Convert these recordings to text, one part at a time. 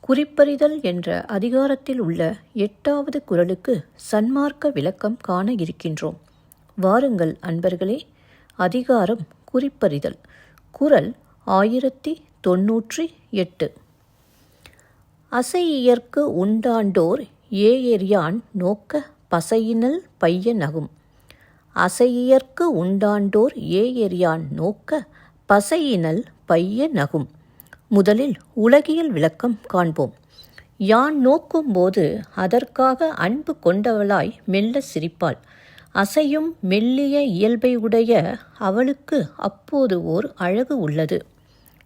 குறிப்பறிதல் என்ற அதிகாரத்தில் உள்ள எட்டாவது குரலுக்கு சன்மார்க்க விளக்கம் காண இருக்கின்றோம். வாருங்கள் அன்பர்களே அதிகாரம் குறிப்பறிதல். குரல் ஆயிரத்தி தொன்னூற்றி எட்டு. அசையியற்கு உண்டாண்டோர் ஏஎறியான் நோக்க பசையினல் பையனகும். அசையியற்கு உண்டாண்டோர் ஏஎரியான் நோக்க பசையினல் பையனகும். முதலில் உலகியல் விளக்கம் காண்போம். யான் நோக்கும்போது அதற்காக அன்பு கொண்டவளாய் மெல்ல சிரிப்பாள். அசையும் மெல்லிய இயல்பை உடைய அவளுக்கு அப்போது ஓர் அழகு உள்ளது.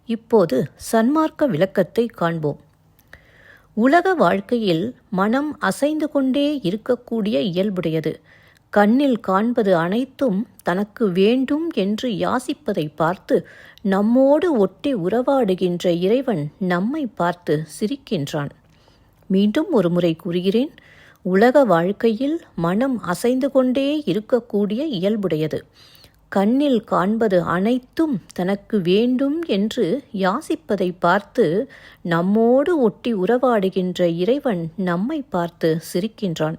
இப்போது சன்மார்க்க விளக்கத்தை காண்போம். உலக வாழ்க்கையில் மனம் அசைந்து கொண்டே இருக்கக்கூடிய இயல்புடையது. கண்ணில் காண்பது அனைத்தும் தனக்கு வேண்டும் என்று யாசிப்பதை பார்த்து நம்மோடு ஒட்டி உறவாடுகின்ற இறைவன் நம்மை பார்த்து சிரிக்கின்றான். மீண்டும் ஒரு முறை கூறுகிறேன் உலக வாழ்க்கையில் மனம் அசைந்து கொண்டே இருக்கக்கூடிய இயல்புடையது. கண்ணில் காண்பது அனைத்தும் தனக்கு வேண்டும் என்று யாசிப்பதை பார்த்து நம்மோடு ஒட்டி உறவாடுகின்ற இறைவன் நம்மை பார்த்து சிரிக்கின்றான்.